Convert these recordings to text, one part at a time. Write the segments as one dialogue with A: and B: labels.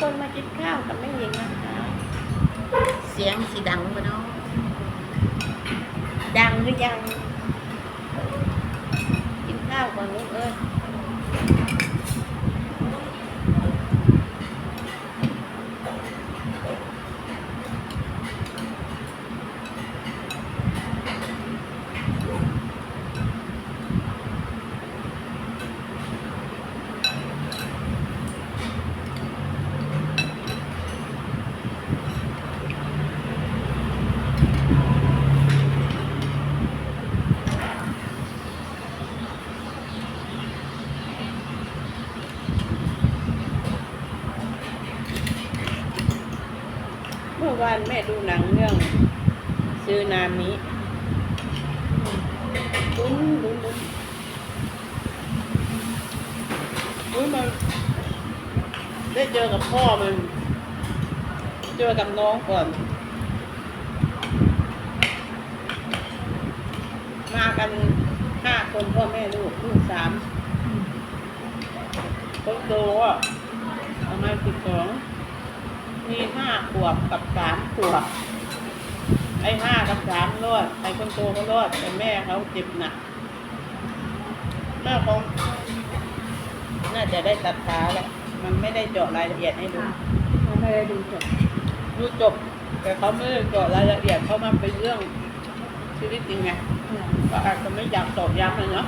A: คนมากินข้าวกับแม่หญิงนะคะ
B: เสียงสีดังปะเนาะ
A: ดังหรือยัง กินข้าวก่อนลูกเอ้ย วานแม่ดูหนังเรื่อง ซื้อนามิลุ้นลุ้นลุ้นลุ้นมันได้เจอกับพ่อมัน เจอกับน้องก่อน มากันห้าคนพ่อแม่ลูกลูกสามคนโตอะประมาณสิบสอง มีห้าขวบกับสามขวบไอ้ห้ากับสามรอดไอ้คนโตก็รอดแต่แม่เขาเจ็บหนักแม่เขาน่าจะได้ตัดขาแล้วมันไม่ได้เจาะรายละเอียดให้ดู
C: มันไม่ได้ดูจบ
A: ดูจบ แต่เขาไม่ได้เจาะรายละเอียดเขามาเป็นเรื่องชีวิตจริงไงก็อาจจะไม่อยากตอบย้ำเลยเนาะ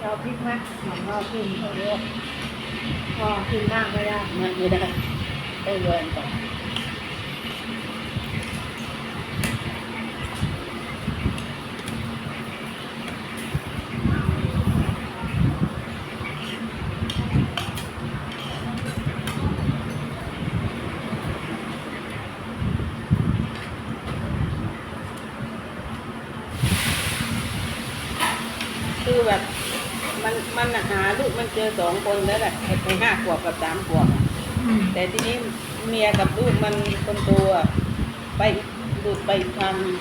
C: เราพริกไหมหอมเราขึ้นเขาเยอะพอขึ้นมากไม่ได้
A: มันไม่ได้ได้เรียนก่อนคือแบบ มันมันน่ะหาลูกมันเจอสองคนแล้วแหละไอ้คนห้าขวบกับสามขวบอะแต่ทีนี้เมียกับลูกมันคนโตัวไปดูดไปอีกทางหนึ่ง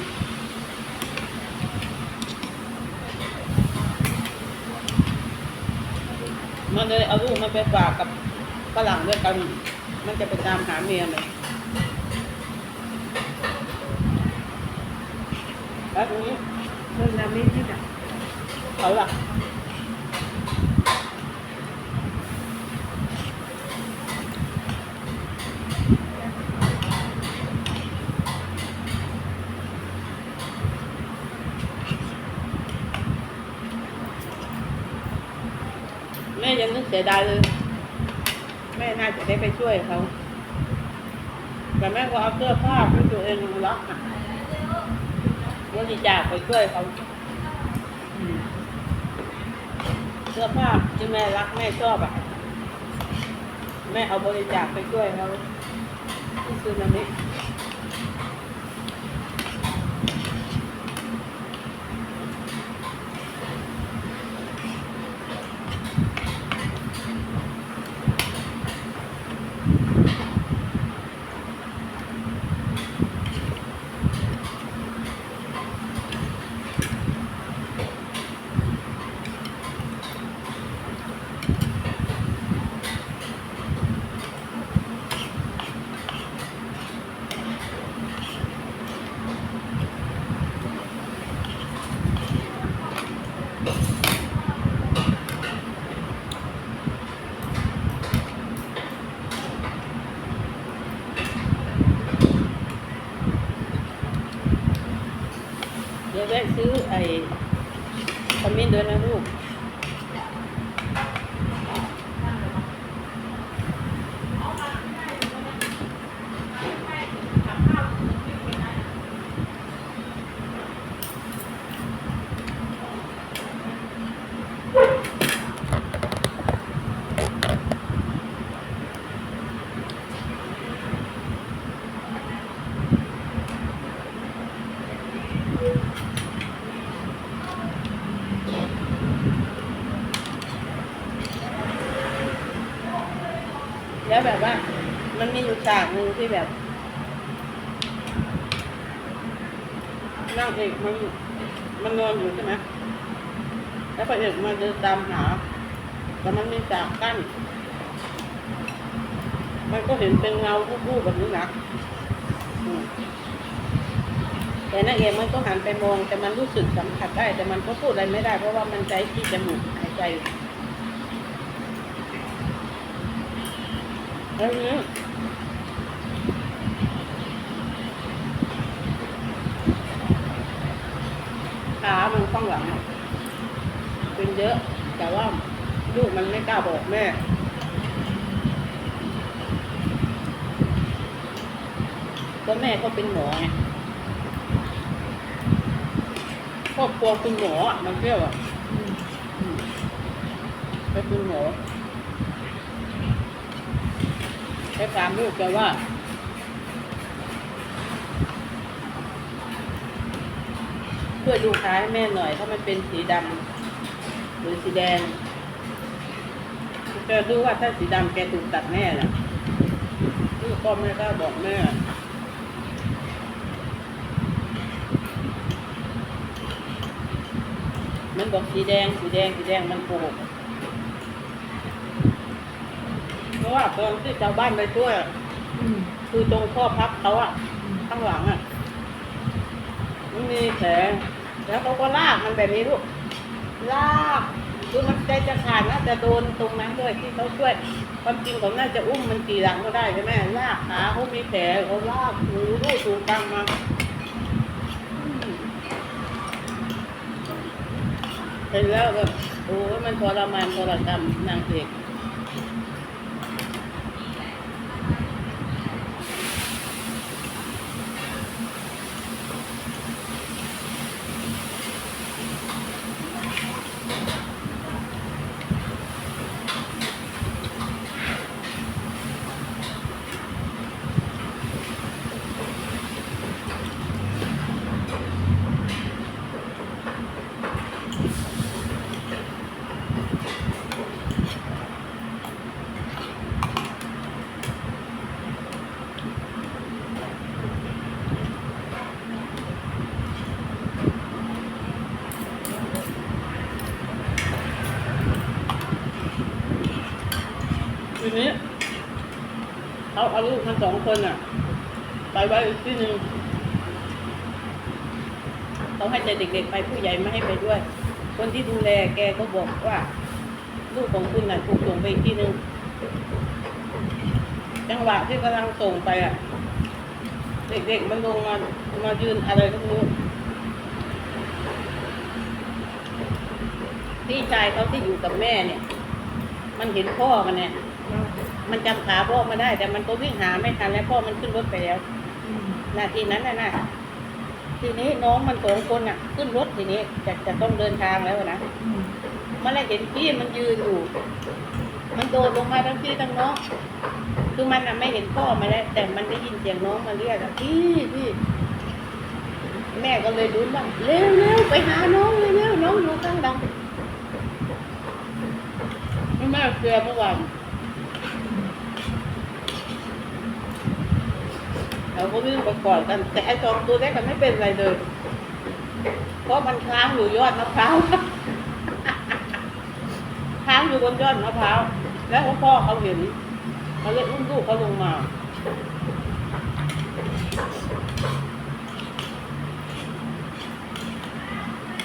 A: มันเลยเอาลูกมันไปฝากกับฝรั่งด้วยกัน มันจะไปตามหาเมียมันแล้วทีนี้
C: เรื่องน้ำไม่ที่แบบ
A: เขาล่ะ แม่ยังนึก เสียดายเลยแม่น่าจะได้ไปช่วยเขาแต่แม่ก็เอาเสื้อผ้าที่ตัวเองรักอะบริจาคไปช่วยเขาเสื้อผ้าที่แม่รักแม่ชอบอะแม่เอาบริจาคไปช่วยเขาที่ซึนามิ แวะซื้อไอ้ขมิ้นด้วยนะลูก แล้วแบบว่า มันมีอยู่ฉากหนึ่ง ที่แบบนางเอกมันมันนอนอยู่ใช่ไหมแล้วพระเอกมาเดินตามหา แต่มันมีจากกั้น มันก็เห็นเป็นเงาวูบๆแบบนี้นะแต่นางเอกมันก็หันไปมอง แต่มันรู้สึกสัมผัสได้ แต่มันก็พูดอะไรไม่ได้ เพราะว่ามันใจที่จมูกหายใจแล้วนี้ขามันข้างหลังอะ เยอะ แต่ว่าลูกมันไม่กล้าบอกแม่ก็แม่ก็เป็นหมอไงครอบครัวคุณหมอมันเที่ยวอะไปเป็นหมอไปถามลูกแกว่าช่วยดูขาให้แม่หน่อย ถ้ามันเป็นสีดำ รือสีแดงแกดูว่าถ้าสีดำแกถูกตัดแน่แหละลูกก็ไม่กล้าบอกแม่มันบอกสีแดงสีแดงสีแดงมันโกหกเพราะว่าตอนที่ชาวบ้านไปช่วยอะ
C: อืม
A: คือตรงข้อพับเขาอะ
C: อืม
A: ข้างหลังอะมันมีแผลแล้วเขาก็ลากมันแบบนี้ลูก ลากคือมันใจจะขาดน่าจะโดนตรงนั้นด้วยที่เขาช่วย ความจริงของน่าจะอุ้มมันตีหลังก็ได้ใช่ไหมลากขาเขามีแผลเขาลากหูรูดหูตังมาเห็นแล้วแบบโอ้มันทรมานทรกรรมนางเอก ทีนี้ เขาเอาลูกทั้งสองคนอะ ไปไว้ที่หนึ่งเขาให้แต่เด็กๆไปผู้ใหญ่ไม่ให้ไปด้วย คนที่ดูแลแกก็บอกว่า ลูกของคุณน่ะถูกส่งไปที่หนึ่งจังหวะที่กำลังส่งไปอะ เด็กๆมันลงมามายืนอะไรก็ไม่รู้พี่ชายเขาที่อยู่กับแม่เนี่ย มันเห็นพ่อมันเนี่ย มันจำขาพ่อมาได้ แต่มันก็วิ่งหาไม่ทันแล้วพ่อมันขึ้นรถไปแล้วนาทีนั้นน่ะนะทีนี้น้องมันสองคนอะ ขึ้นรถทีนี้จะจะต้องเดินทางแล้วนะ
C: มั
A: นเลยเห็นพี่มันยืนอยู่มันโดดลงมาทั้งพี่ทั้งน้องคือมันอะไม่เห็นพ่อมาแล้วแต่มันได้ยินเสียงน้องมาเรียกพี่พี่แม่ก็เลยรุ้นว่าเร็วเร็วไปหาน้องเลยเร็วน้องอยู่ข้างดังแม่เกลือเมื่อวาน เราก็วิ่งไปกอดกัน แต่ไอ้สองตัวเล็กมันไม่เป็นไรเลยเพราะมันค้างอยู่ยอดมะพร้าวค้างอยู่บนยอดมะพร้าวแล้วพ่อเขาเห็นเขาเลยอุ้มลูกเขาลงมา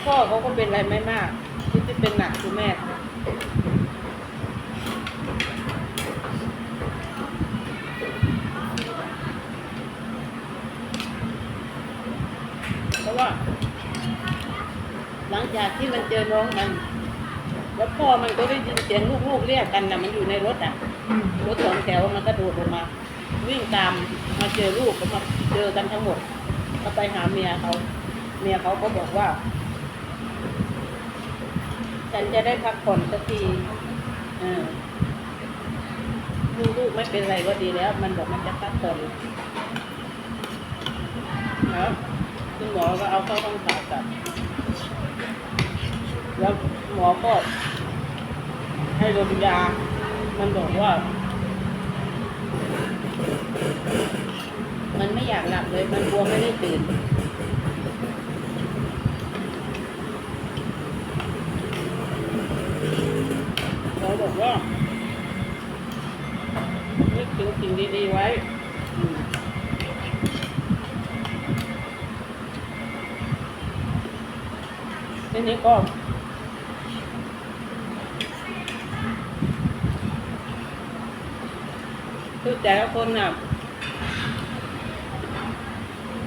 A: พ่อเขาก็เป็นอะไรไม่มากที่ที่เป็นหนักคือแม่เขาเพราะว่า หลังจากที่มันเจอน้องมัน แล้วพ่อมันก็ได้ยินเสียงลูกๆเรียกกันนะมันอยู่ในรถอะรถสองแถวมันก็โดดลงมา วิ่งตามมาเจอลูกก็มาเจอกันทั้งหมดก็ไปหาเมียเขาเมียเขาก็บอกว่า ฉันจะได้พักผ่อนสักทีเออลูกๆไม่เป็นไรก็ดีแล้ว มันบอกมันจะพักผ่อนแล้วคุณหมอก็เอาเข้าห้องผ่าตัด แล้วหมอก็ให้ดมยา มันบอกว่า มันไม่อยากหลับเลย มันกลัวไม่ได้ตื่นมบอกว่านึกถึงสิ่งดีๆไว้ทีนี้ก็ คือแต่ละคนน่ะ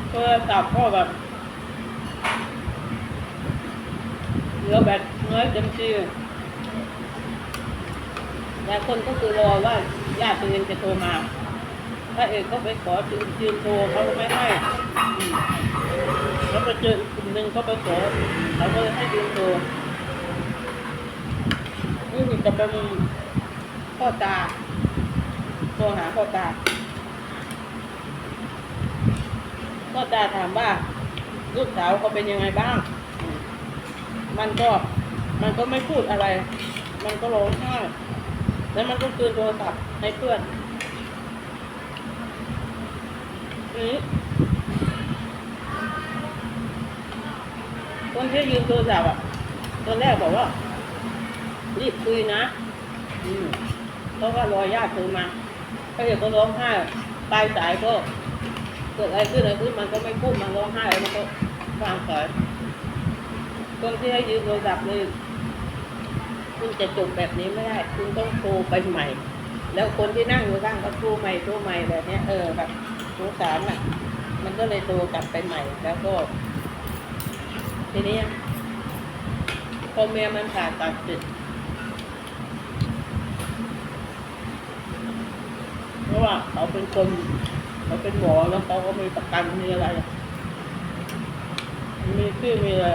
A: โทรศัพท์ก็แบบเหลือแบบน้อยเต็มที่หลายคนก็คือรอว่าญาติตัวเองจะโทรมา ถ้าเอกก็ไปขอจืนจืนโทรเขาก็ไม่ให้แล้วไปเจออีกลุ่มหนึ่งเขาไปขอเขาก็ให้ยืนโทรนี่คือจะเป็นพ่อตา โทรหาพ่อตาพ่อตาถามว่า ลูกสาวเขาเป็นยังไงบ้าง มันก็มันก็ไม่พูดอะไร มันก็ร้องไห้แล้วมันก็คืนโทรศัพท์ให้เพื่อนทีนี้คนที่ยืมโทรศัพท์อะตอนแรกบอกว่ารีบคุยนะ อืมเพราะว่ารอญาติโทรมา ก็เดี๋ยวก็ร้องไห้ปลายสายก็เกิดอะไรขึ้นอะไรขึ้นมันก็ไม่พูดมันร้องไห้แล้วมันก็วางสายคนที่ให้ยืมโทรศัพท์เลยคุณจะจบแบบนี้ไม่ได้ คุณต้องโทรไปใหม่ แล้วคนที่นั่งอยู่ข้างก็โทรใหม่โทรใหม่แบบนี้เออแบบสงสารอะ มันก็เลยโทรกลับไปใหม่ แล้วก็ ทีนี้พอเมียมันผ่าตัดเสร็จ เพ ราะว่าเขาเป็นคนเขาเป็นหมอแล้วเขาก็มีประกันมีอะไร มีชื่อมีอะไร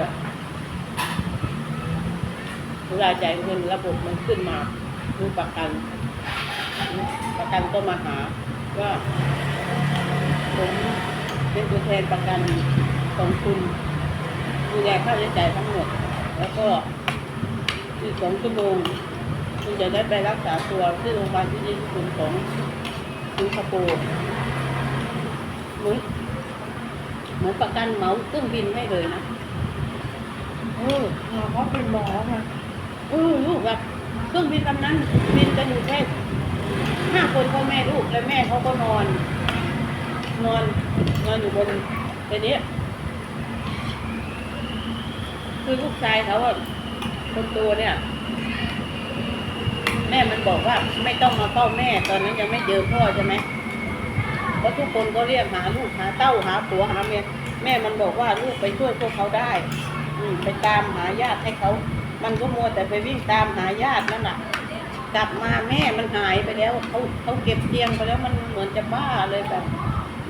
A: เวลาจ่ายเงินระบบมันขึ้นมามีประกัน ประกันก็มาหาว่าผมเป็นตัวแทนประกันของคุณดูแลค่าใช้จ่ายทั้งหมด แล้วก็อีกสองชั่วโมงคุณจะได้ไปรักษาตัวที่โรงพยาบาลที่ดีที่สุดของ สิงคโปร์เหมือนเหมือนประกันเหมาเครื่องบินให้เลยนะเออ
C: เราก็เป็นหมอค่ะ
A: เออลูกแบบเครื่องบินลำนั้น บินกันอยู่แค่ห้าคนพ่อแม่ลูกแล้วแม่เขาก็นอน นอนนอนอยู่บนทีนี้คือลูกชายเขาอะคนโตเนี่ย แม่มันบอกว่าไม่ต้องมาเฝ้าแม่ ตอนนั้นยังไม่เจอพ่อใช่ไหมเพราะทุกคนก็เรียกหาลูกหาเต้าหาผัวหาเมียแม่มันบอกว่าลูกไปช่วยพวกเขาได้ อืไปตามหาญาติให้เขา มันก็มัวแต่ไปวิ่งตามหาญาตินั่นแหละกลับมาแม่มันหายไปแล้วเขาเขาเก็บเตียงไปแล้วมันเหมือนจะบ้าเลยแบบ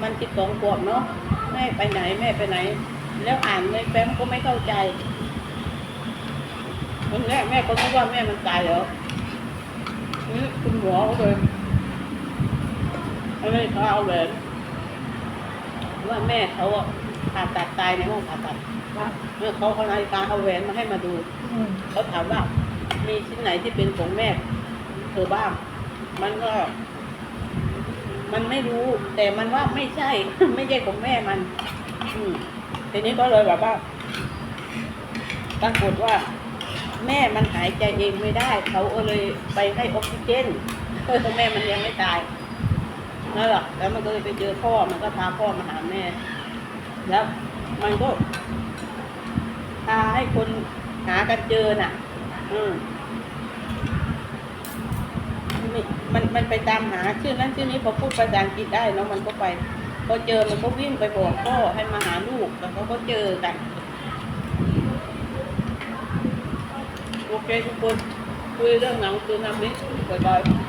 A: มันสิบสองขวบเนาะแม่ไปไหนแม่ไปไหน แล้วอ่านในแฟ้มก็ไม่เข้าใจวันแรกแม่ก็นึกว่าแม่มันตายแล้ว นี่คุณหมอเขาเลยเอาเลยเขาเอาแหวนว่าแม่เขาอะผ่าตัดตายในห้องผ่าตัดเมื่อเขาเขานาฬิกาเอาแหวนมาให้มาดูเขาถามว่า มีชิ้นไหนที่เป็นของแม่เธอบ้าง มันก็ มันไม่รู้ แต่มันว่าไม่ใช่ ไม่ใช่ของแม่มัน อืมทีนี้ก็เลยแบบว่าปรากฏว่า แม่มันหายใจเองไม่ได้ เขาเลยไปให้ออกซิเจนเออแม่มันยังไม่ตายนั่นแหละแล้วมันก็เลยไปเจอพ่อมันก็พาพ่อมาหาแม่ แล้วมันก็พาให้คนหากันเจอน่ะ อืมมันมันไปตามหาชื่อนั้นชื่อนี้พอพูดภาษาอังกฤษได้เนาะมันก็ไปพอเจอมันก็วิ่งไปบอกพ่อให้มาหาลูกแล้วเขาก็เจอกัน โอ เคทุกคนคุยเรื่องหนังคือน้ำนี้บ่อยๆ